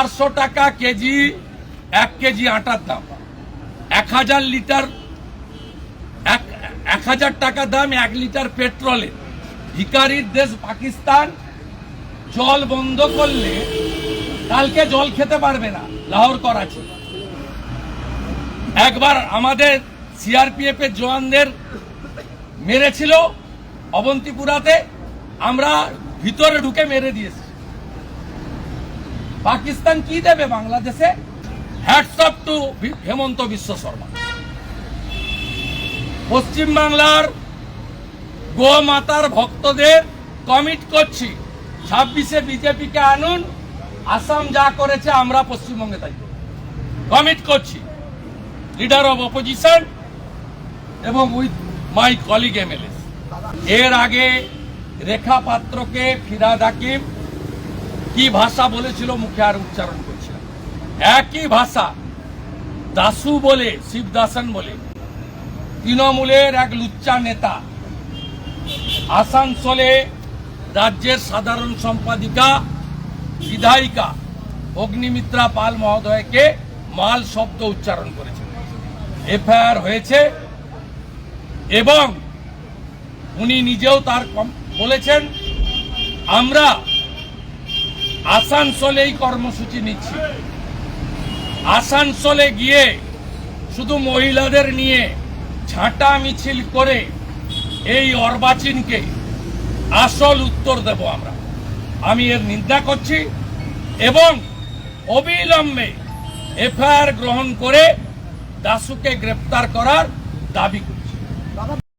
চারশো টাকা কেজি, এক কেজি আটার দাম। এক হাজার লিটার, এক হাজার টাকা দাম এক লিটার পেট্রোলের ভিকারির দেশ পাকিস্তান, জল বন্ধ করলে কালকে জল খেতে পারবে না, লাহোর, করাচি। একবার আমাদের সিআরপিএফ এর জওয়ানদের মেরেছিল অবন্তিপুরাতে, আমরা ভিতরে ঢুকে মেরে দিয়েছি। পাকিস্তান কি দেবে বাংলাদেশে? হ্যাটসঅপ টু হেমন্ত বিশ্ব শর্মা। পশ্চিম বাংলার গোমাতার ভক্তদের কমিট করছি। ছাব্বিশে বিজেপিকে আনুন, আসাম যা করেছে আমরা পশ্চিমবঙ্গে তাই কমিট করছি। লিডার অফ অপোজিশন এবং উইথ মাই কলিগ এমএলএ এর আগে রেখা পাত্রকে ফিরাদ হাকিম কি ভাষা বলেছিল মুখে আর উচ্চারণ করছিলাম একই ভাষা দাসু বলে, শিবদাসন বলে। তৃণমূলের এক লুচ্চা নেতা, আসানসোলে রাজ্যের সাধারণ সম্পাদিকা, বিধায়িকা অগ্নিমিত্রা পাল মহোদয়কে মাল শব্দ উচ্চারণ করেছে এফআইআর হয়েছে এবং উনি নিজেও তার বলেছেন, আমরা আসানসোলেই কর্মসূচি নিচ্ছি। আসানসোলে গিয়ে শুধু মহিলাদের নিয়ে ঝাঁটা মিছিল করে এই অর্বাচীনকে আসল উত্তর দেব আমরা। আমি এর নিন্দা করছি এবং অবিলম্বে এফআইআর গ্রহণ করে দাসুকে গ্রেপ্তার করার দাবি করছি।